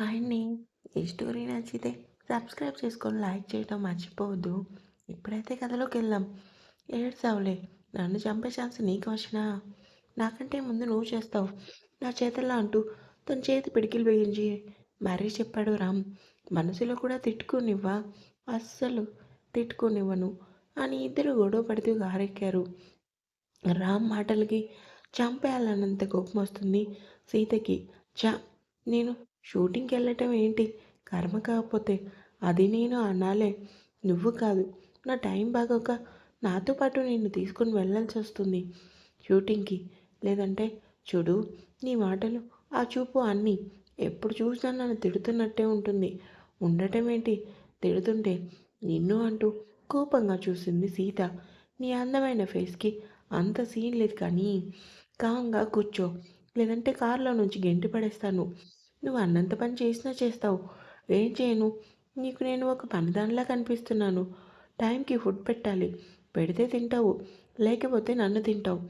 ఆయన్ని ఈ స్టోరీ నచ్చితే సబ్స్క్రైబ్ చేసుకొని లైక్ చేయడం మర్చిపోవద్దు. ఇప్పుడైతే కథలోకి వెళ్దాం. ఏడ్చావులే. నన్ను చంపే ఛాన్స్ నీకు వచ్చినా? నాకంటే ముందు నువ్వు చేస్తావు. నా చేతుల్లో అంటూ తన చేతి పిడికిలు బిగించి మరీ చెప్పాడు రామ్. మనసులో కూడా తిట్టుకోనివ్వా? అస్సలు తిట్టుకోనివ్వను. అని ఇద్దరు గొడవ పడుతూ గారెక్కారు. రామ్ మాటలకి చంపేయాలన్నంత కోపం వస్తుంది సీతకి. చా నేను షూటింగ్కి వెళ్ళటం ఏంటి? కర్మ కాకపోతే అది నేను అనాలే. నువ్వు కాదు. నా టైం బాగోక నాతో పాటు నిన్ను తీసుకుని వెళ్ళాల్సి వస్తుంది. షూటింగ్కి. లేదంటే చూడు నీ మాటలు ఆ చూపు అన్నీ ఎప్పుడు చూసినా నన్ను తిడుతున్నట్టే ఉంటుంది. ఉండటం ఏంటి? తిడుతుంటే నిన్ను అంటూ కోపంగా చూసింది సీత. నీ అందమైన ఫేస్కి అంత సీన్ లేదు కానీ కాంగా కూర్చో. లేదంటే కారులో నుంచి గెంటి పడేస్తాను. నువ్వు అన్నంత పని చేసినా చేస్తావు. ఏం చేయను? నీకు నేను ఒక పనిదానిలా కనిపిస్తున్నాను. టైంకి ఫుడ్ పెట్టాలి. పెడితే తింటావు. లేకపోతే నన్ను తింటావు.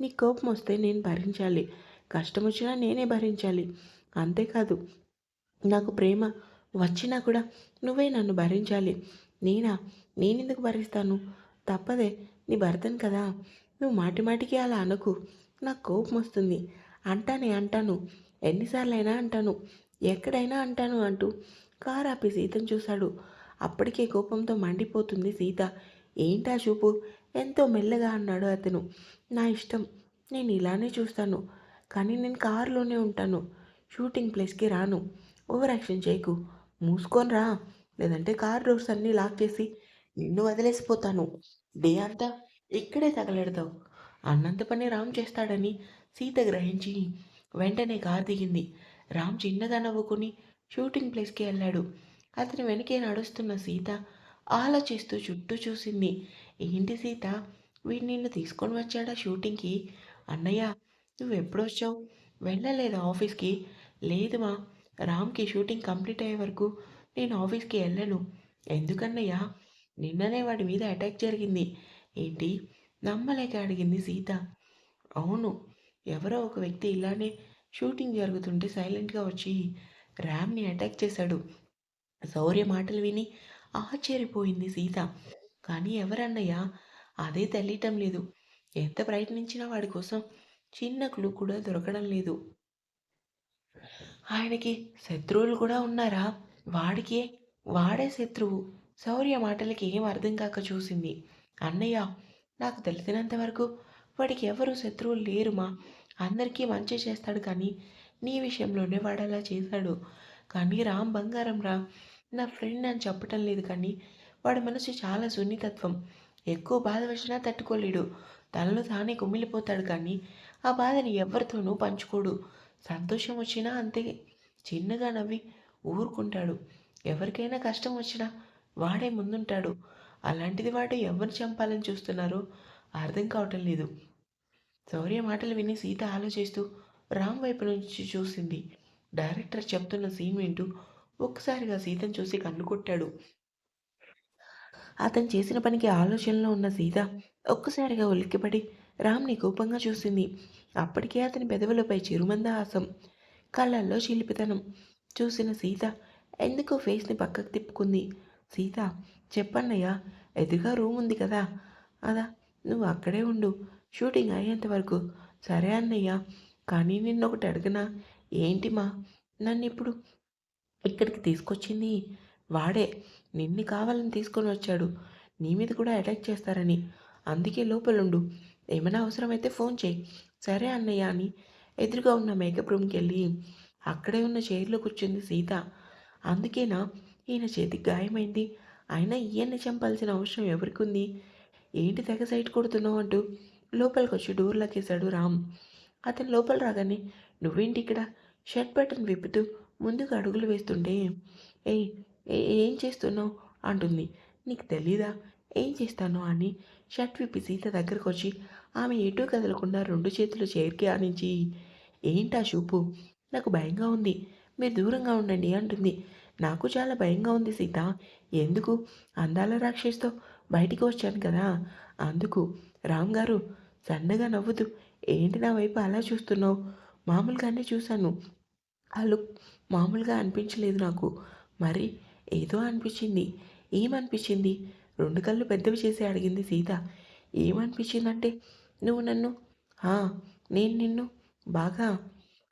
నీ కోపం వస్తే నేను భరించాలి. కష్టం వచ్చినా నేనే భరించాలి. అంతేకాదు నాకు ప్రేమ వచ్చినా కూడా నువ్వే నన్ను భరించాలి. నేనా? నేనెందుకు భరిస్తాను? తప్పదే. నీ భర్తను కదా. నువ్వు మాటి మాటికి అలా అనుకు. నాకు కోపం వస్తుంది. అంటానే అంటాను. ఎన్నిసార్లైనా అంటాను. ఎక్కడైనా అంటాను అంటూ కారు ఆపి సీతను చూశాడు. అప్పటికే కోపంతో మండిపోతుంది సీత. ఏంటా చూపు? ఎంతో మెల్లగా అన్నాడు అతను. నా ఇష్టం. నేను ఇలానే చూస్తాను. కానీ నేను కారులోనే ఉంటాను. షూటింగ్ ప్లేస్కి రాను. ఓవర్ యాక్షన్ చేయకు. మూసుకొని రా. లేదంటే కార్ డోర్స్ అన్నీ లాక్ చేసి నిన్ను వదిలేసిపోతాను. డే అంతా ఇక్కడే తగలెడతావు. అన్నంత పని రామ్ చేస్తాడని సీత గ్రహించి వెంటనే కారు దిగింది. రామ్ చిన్నగా నవ్వుకుని షూటింగ్ ప్లేస్కి వెళ్ళాడు. అతని వెనకే నడుస్తున్న సీత ఆలోచిస్తూ చుట్టూ చూసింది. ఏంటి సీత? వీడు నిన్ను తీసుకొని వచ్చాడా షూటింగ్కి? అన్నయ్య నువ్వు ఎప్పుడు వచ్చావు? వెళ్ళలేదా ఆఫీస్కి? లేదు మా. రామ్కి షూటింగ్ కంప్లీట్ అయ్యే వరకు నేను ఆఫీస్కి వెళ్ళను. ఎందుకన్నయ్యా? నిన్ననే వాడి మీద అటాక్ జరిగింది. ఏంటి? నమ్మలేక అడిగింది సీత. అవును ఎవరో ఒక వ్యక్తి ఇలానే షూటింగ్ జరుగుతుంటే సైలెంట్గా వచ్చి ర్యామ్ని అటాక్ చేశాడు. శౌర్య మాటలు విని ఆశ్చర్యపోయింది సీత. కానీ ఎవరన్నయ్యా? అదే తెలియటం లేదు. ఎంత ప్రయత్నించినా వాడి కోసం చిన్న క్లూ కూడా దొరకడం లేదు. ఆయనకి శత్రువులు కూడా ఉన్నారా? వాడికే వాడే శత్రువు. శౌర్య మాటలకి ఏం అర్థం కాక చూసింది. అన్నయ్య నాకు తెలిసినంత వరకు వాడికి ఎవరు శత్రువులు లేరుమా? అందరికీ మంచి చేస్తాడు కానీ నీ విషయంలోనే వాడు అలా చేశాడు. కానీ రామ్ బంగారం రా. నా ఫ్రెండ్ అని చెప్పటం లేదు కానీ వాడి మనసు చాలా సున్నితత్వం. ఎక్కువ బాధ వచ్చినా తట్టుకోలేడు. తనలో తానే కుమిలిపోతాడు కానీ ఆ బాధని ఎవరితోనూ పంచుకోడు. సంతోషం వచ్చినా అంతే. చిన్నగా నవ్వి ఊరుకుంటాడు. ఎవరికైనా కష్టం వచ్చినా వాడే ముందుంటాడు. అలాంటిది వాడు ఎవరు చంపాలని చూస్తున్నారో అర్థం కావటం లేదు. శౌర్య మాటలు విని సీత ఆలోచిస్తూ రామ్ వైపు నుంచి చూసింది. డైరెక్టర్ చెప్తున్న సీన్ వింటూ ఒక్కసారిగా సీతను చూసి కన్ను కొట్టాడు. అతను చేసిన పనికి ఆలోచనలో ఉన్న సీత ఒక్కసారిగా ఉలిక్కిపడి రామ్ని కోపంగా చూసింది. అప్పటికే అతని పెదవులపై చిరుమందహాసం కళ్ళల్లో చిలిపితనం చూసిన సీత ఎందుకో ఫేస్ని పక్కకు తిప్పుకుంది. సీత చెప్పన్నయ్యా ఎదురుగా రూమ్ ఉంది కదా అదా నువ్వు అక్కడే ఉండు. షూటింగ్ అయ్యేంత వరకు సరే అన్నయ్య కానీ నిన్న ఒకటి అడిగినా ఏంటి మా నన్ను ఇప్పుడు ఇక్కడికి తీసుకొచ్చింది వాడే. నిన్ను కావాలని తీసుకొని వచ్చాడు. నీ మీద కూడా అటాక్ చేస్తారని. అందుకే లోపలుండు. ఏమైనా అవసరమైతే ఫోన్ చేయి. సరే అన్నయ్య అని ఎదురుగా ఉన్న మేకప్ రూమ్కి వెళ్ళి అక్కడే ఉన్న చైర్లో కూర్చుంది సీత. అందుకేనా? ఈయన చేతికి గాయమైంది. అయినా ఈయన్ని చంపాల్సిన అవసరం ఎవరికి ఉంది ఏంటి తెగ సైట్ కొడుతున్నావు అంటూ లోపలికి వచ్చి డోర్ లాకేశాడు రామ్. అతను లోపల రాగానే నువ్వేంటి ఇక్కడ షర్ట్ బటన్ విప్పుతూ ముందుకు అడుగులు వేస్తుంటే ఏయ్ ఏం చేస్తున్నావు? అంటుంది. నీకు తెలీదా? ఏం చేస్తాను? అని షర్ట్ విప్పి సీత దగ్గరకు వచ్చి ఆమె ఎటూ కదలకుండా రెండు చేతులు చేరికి ఆనించి ఏంటా చూపు? నాకు భయంగా ఉంది. మీరు దూరంగా ఉండండి అంటుంది. నాకు చాలా భయంగా ఉంది సీత. ఎందుకు? అందాల రాక్షస్తో బయటికి వచ్చాను కదా. అందుకు రామ్ గారు సన్నగా నవ్వుతూ ఏంటి నా వైపు అలా చూస్తున్నావు? మామూలుగానే చూశాను. ఆ లుక్ మామూలుగా అనిపించలేదు నాకు. మరి ఏదో అనిపించింది. ఏమనిపించింది? రెండు కళ్ళు పెద్దవి చేసి అడిగింది సీత. ఏమనిపించిందంటే నువ్వు నన్ను నేను నిన్ను బాగా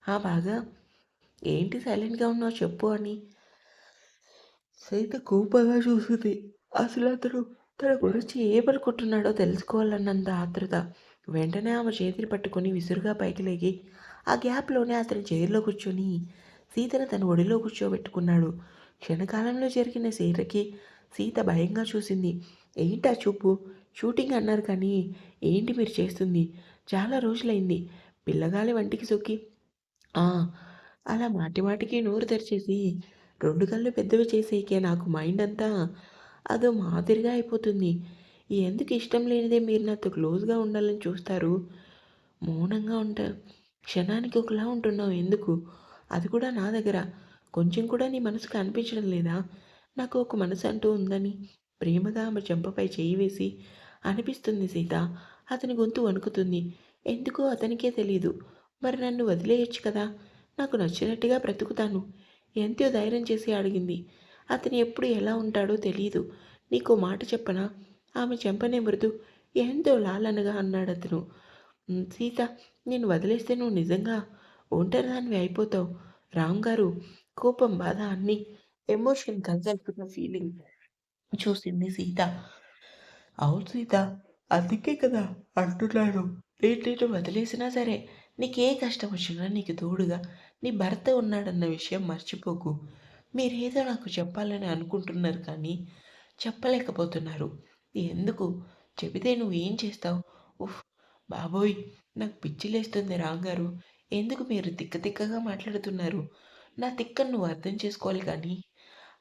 "ఆ, బాగా ఏంటి సైలెంట్గా ఉన్నావు చెప్పు అని సీత కోపంగా చూసింది. అసలు అతను తన గురించి ఏమనుకుంటున్నాడో తెలుసుకోవాలన్నంత ఆతృత వెంటనే ఆమె చేతిని పట్టుకొని విసురుగా పైకి లేగి ఆ గ్యాప్లోనే అతని చైర్లో కూర్చొని సీతను తన ఒడిలో కూర్చోబెట్టుకున్నాడు. క్షణకాలంలో జరిగిన సీరకి సీత భయంగా చూసింది. ఏంటా చూపు? షూటింగ్ అన్నారు కానీ ఏంటి మీరు చేస్తుంది? చాలా రోజులైంది. పిల్లగాలి వంటికి సొక్కి. "ఆ" అలా మాటి మాటికి నోరు తెరిచేసి రెండు కళ్ళు పెద్దవి చేసేకే నాకు మైండ్ అంతా అదో మాదిరిగా అయిపోతుంది. ఎందుకు ఇష్టం లేనిదే మీరు నాతో క్లోజ్గా ఉండాలని చూస్తారు? మౌనంగా ఉంటారు క్షణానికి ఒకలా ఉంటున్నావు ఎందుకు? అది కూడా నా దగ్గర. కొంచెం కూడా నీ మనసుకు అనిపించడం లేదా? నాకు ఒక మనసు అంటూ ఉందని ప్రేమగా ఆమె చెంపపై చేయి వేసి అనిపిస్తుంది సీత. అతని గొంతు వణుకుతుంది. ఎందుకో అతనికే తెలియదు మరి నన్ను వదిలేయచ్చు కదా? నాకు నచ్చినట్టుగా బ్రతుకుతాను. ఎంతో ధైర్యం చేసి అడిగింది. అతను ఎప్పుడు ఎలా ఉంటాడో తెలియదు నీకో మాట చెప్పనా? ఆమె చెంపనే మృదు. ఎంతో లాలనగా అన్నాడు అతను సీత నేను వదిలేస్తే నువ్వు నిజంగా ఒంటరిదానివి అయిపోతావు. రామ్ గారు కోపం బాధ అన్ని ఎమోషన్ కలుపుకున్న ఫీలింగ్ చూసింది సీత. అవును సీత అందుకే కదా అంటున్నాను నేను నేను వదిలేసినా సరే నీకే కష్టం వచ్చినా నీకు తోడుగా. నీ భర్త ఉన్నాడన్న విషయం మర్చిపోకు. మీరేదో నాకు చెప్పాలని అనుకుంటున్నారు కానీ చెప్పలేకపోతున్నారు. ఎందుకు? చెబితే నువ్వు ఏం చేస్తావు? ఉఫ్ బాబోయ్ నాకు పిచ్చి లేస్తుంది రాంగారు. ఎందుకు మీరు తిక్క తిక్కగా మాట్లాడుతున్నారు? నా తిక్కను నువ్వు అర్థం చేసుకోవాలి కానీ.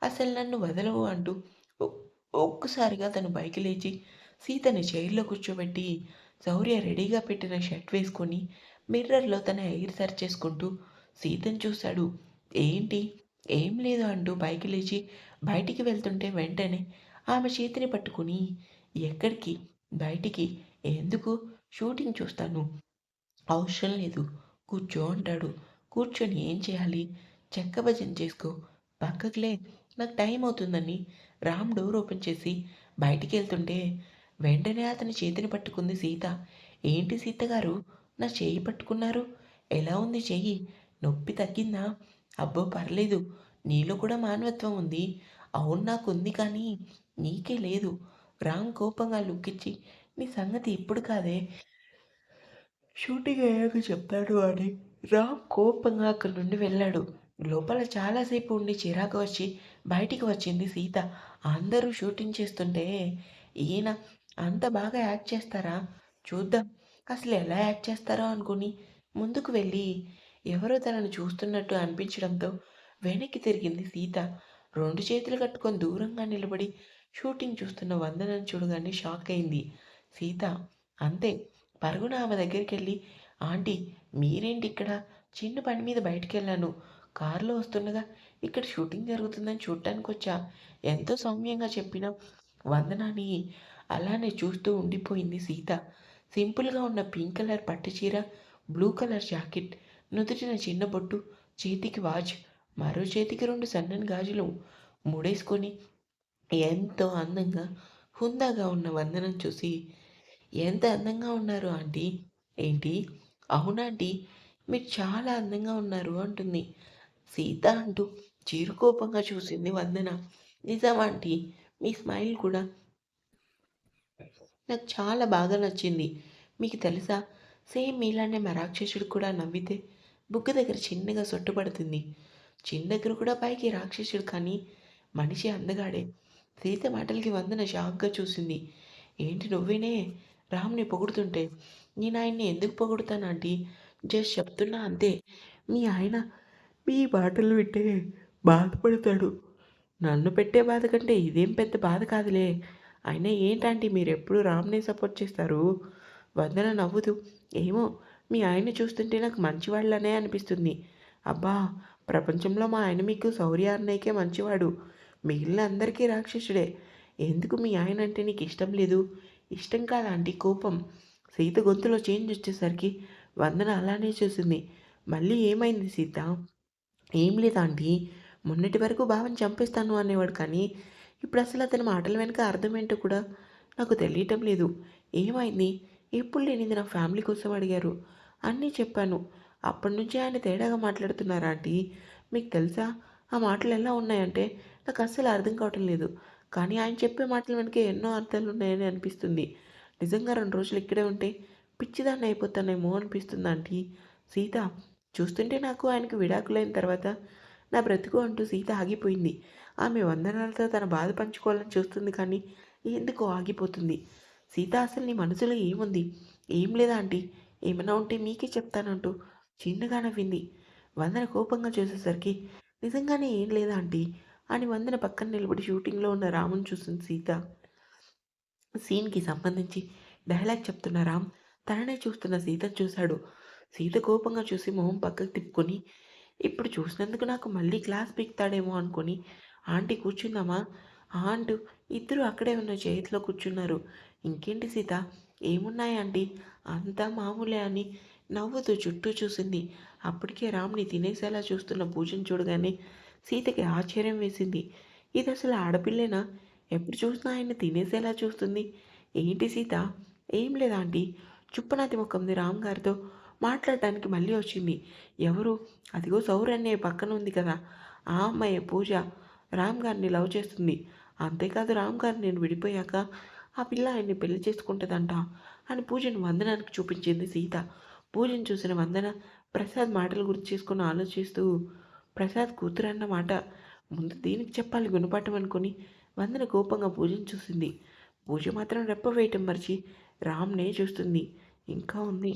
అసలు నన్ను వదలవు అంటూ ఒ- ఒక్కసారిగా తను పైకి లేచి సీతని చైర్లో కూర్చోబెట్టి శౌర్య రెడీగా పెట్టిన షర్ట్ వేసుకొని మిర్రర్లో తన ఎయిర్ సర్చ్ చేసుకుంటూ సీతను చూశాడు. ఏంటి? ఏం లేదు అంటూ పైకి లేచి బయటికి వెళ్తుంటే వెంటనే ఆమె చేతిని పట్టుకుని ఎక్కడికి బయటికి ఎందుకు షూటింగ్ చూస్తాను? అవసరం లేదు. కూర్చో అంటాడు. కూర్చొని ఏం చేయాలి? చెక్క భజన చేసుకో. పక్కకులే నాకు టైం అవుతుందని రామ్ డోర్ ఓపెన్ చేసి బయటికి వెళ్తుంటే వెంటనే అతని చేతిని పట్టుకుంది సీత. ఏంటి సీత గారు? నా చేయి పట్టుకున్నారు. ఎలా ఉంది చెయ్యి నొప్పి తగ్గిందా? అబ్బో పర్లేదు. నీలో కూడా మానవత్వం ఉంది. అవును నాకు ఉంది కానీ నీకే లేదు. రామ్ కోపంగా లుక్కిచ్చి నీ సంగతి ఇప్పుడు కాదే. షూటింగ్ అయ్యాక చెప్తాడు అని. రామ్ కోపంగా అక్కడి నుండి వెళ్ళాడు. లోపల చాలాసేపు ఉండి చిరాకు వచ్చి బయటికి వచ్చింది సీత. అందరూ షూటింగ్ చేస్తుంటే ఈయన అంత బాగా యాక్ట్ చేస్తారా? చూద్దాం. అసలు ఎలా యాక్ట్ చేస్తారో అనుకుని ముందుకు వెళ్ళి ఎవరో తనను చూస్తున్నట్టు అనిపించడంతో వెనక్కి తిరిగింది సీత. రెండు చేతులు కట్టుకొని దూరంగా నిలబడి షూటింగ్ చూస్తున్న వందనను చూడగానే షాక్ అయింది. సీత అంతే. పరుగున ఆమె దగ్గరికి వెళ్ళి ఆంటీ మీరేంటి ఇక్కడ? చిన్న పని మీద బయటికి వెళ్ళాను కారులో వస్తుండగా ఇక్కడ షూటింగ్ జరుగుతుందని చూడటానికి వచ్చా ఎంతో సౌమ్యంగా చెప్పిన వందనాన్ని అలానే చూస్తూ ఉండిపోయింది సీత. సింపుల్గా ఉన్న పింక్ కలర్ పట్టు చీర బ్లూ కలర్ జాకెట్ నుదుటిన చిన్న బొట్టు చేతికి వాచ్ మరో చేతికి రెండు సన్నని గాజులు ముడేసుకొని ఎంతో అందంగా హుందాగా ఉన్న వందనం చూసి ఎంత అందంగా ఉన్నారు ఆంటీ? ఏంటి? అవునా ఆంటీ? మీరు చాలా అందంగా ఉన్నారు అంటుంది. సీత అంటూ చిరుకోపంగా చూసింది వందన. నిజం ఆంటీ? మీ స్మైల్ కూడా నాకు చాలా బాగా నచ్చింది. మీకు తెలుసా? సేమ్ మీలానే మా రాక్షసుడు కూడా నవ్వితే బుగ్గ దగ్గర చిన్నగా సొట్టుపడుతుంది చిన్న దగ్గర కూడా పైకి రాక్షసుడు కానీ మనిషి అందగాడే. సీత మాటలకి వందన షాక్గా చూసింది. ఏంటి నువ్వేనే? రామ్ని పొగుడుతుంటే. నేను ఆయన్ని ఎందుకు పొగుడుతాను ఆంటీ? జస్ట్ చెప్తున్నా అంతే. మీ ఆయన మీ మాటలు వింటే బాధపడతాడు. నన్ను పెట్టే బాధ కంటే ఇదేం పెద్ద బాధ కాదులే. అయినా ఏంటంటే మీరు ఎప్పుడు రామ్నే సపోర్ట్ చేస్తారు? వందన నవ్వుతూ ఏమో మీ ఆయన చూస్తుంటే నాకు మంచివాళ్ళనే అనిపిస్తుంది. అబ్బా ప్రపంచంలో మా ఆయన మీకు శౌర్య అన్నయ్యకే మంచివాడు. మిగిలిన అందరికీ రాక్షసుడే. ఎందుకు మీ ఆయన అంటే నీకు ఇష్టం లేదు? ఇష్టం కాదా ఆంటీ? కోపం. సీత గొంతులో చేంజ్ వచ్చేసరికి వందన అలానే చూసింది. మళ్ళీ ఏమైంది సీత? ఏం లేదు ఆంటీ. మొన్నటి వరకు బావని చంపేస్తాను అనేవాడు కానీ ఇప్పుడు అసలు అతని మాటల వెనుక అర్థం ఏంటో కూడా నాకు తెలియటం లేదు. ఏమైంది? ఎప్పుడు లేనిది నా ఫ్యామిలీ కోసం అడిగారు. అన్నీ చెప్పాను. అప్పటి నుంచి ఆయన తేడాగా మాట్లాడుతున్నారా ఆంటీ. మీకు తెలుసా? ఆ మాటలు ఎలా ఉన్నాయంటే నాకు అస్సలు అర్థం కావటం లేదు. కానీ ఆయన చెప్పే మాటల వెనుక ఎన్నో అర్థాలు ఉన్నాయని అనిపిస్తుంది. నిజంగా రెండు రోజులు ఇక్కడే ఉంటే పిచ్చిదాన్ని అయిపోతానేమో అనిపిస్తుంది ఆంటీ. సీత చూస్తుంటే నాకు ఆయనకు విడాకులైన తర్వాత నా బ్రతుకు అంటూ సీత ఆగిపోయింది. ఆమె వందనాలతో తన బాధ పంచుకోవాలని చూస్తుంది కానీ ఎందుకో ఆగిపోతుంది. సీత అసలు నీ మనసులో ఏముంది? ఏం లేదా ఆంటీ? ఏమైనా ఉంటే మీకే చెప్తానంటూ చిన్నగా నవ్వింది. వందన కోపంగా చూసేసరికి నిజంగానే ఏం లేదా ఆంటీ? అని వందన పక్కన నిలబడి షూటింగ్లో ఉన్న రాముని చూసింది సీత సీన్కి సంబంధించి డైలాగ్ చెప్తున్న రామ్ తననే చూస్తున్న సీతను చూశాడు. సీత కోపంగా చూసి మొహం పక్కకు తిప్పుకొని ఇప్పుడు చూసినందుకు నాకు మళ్ళీ క్లాస్ పీక్తాడేమో అనుకొని ఆంటీ కూర్చుందామా? ఆంట్ ఇద్దరు అక్కడే ఉన్న చేతిలో కూర్చున్నారు. ఇంకేంటి సీత? ఏమున్నాయి ఆంటీ? అంతా మామూలే అని నవ్వుతూ చుట్టూ చూసింది. అప్పటికే రామ్ని తినేసేలా చూస్తున్న పూజను చూడగానే సీతకి ఆశ్చర్యం వేసింది. ఇది అసలు ఆడపిల్లేనా? ఎప్పుడు చూసినా ఆయన తినేసేలా చూస్తుంది. ఏంటి సీత? ఏం లేదా ఆంటీ. చుప్పనాతి ముఖంది రామ్ గారితో మాట్లాడటానికి మళ్ళీ వచ్చింది. ఎవరు? అదిగో సౌరన్య పక్కన ఉంది కదా. ఆ అమ్మాయి పూజ. రామ్ గారిని లవ్ చేస్తుంది. అంతేకాదు రామ్ గారిని నేను విడిపోయాక ఆ పిల్ల ఆయన్ని పెళ్ళి చేసుకుంటుందంట అని పూజను వందనానికి చూపించింది సీత. పూజను చూసిన వందన ప్రసాద్ మాటలు గుర్తు చేసుకుని ఆలోచిస్తూ ప్రసాద్ కూతురు అన్నమాట ముందు దీనికి చెప్పాలి గుణపాఠం అనుకుని వందన కోపంగా పూజను చూసింది. పూజ మాత్రం రెప్ప వేయటం మరిచి రామ్నే చూస్తుంది. ఇంకా ఉంది.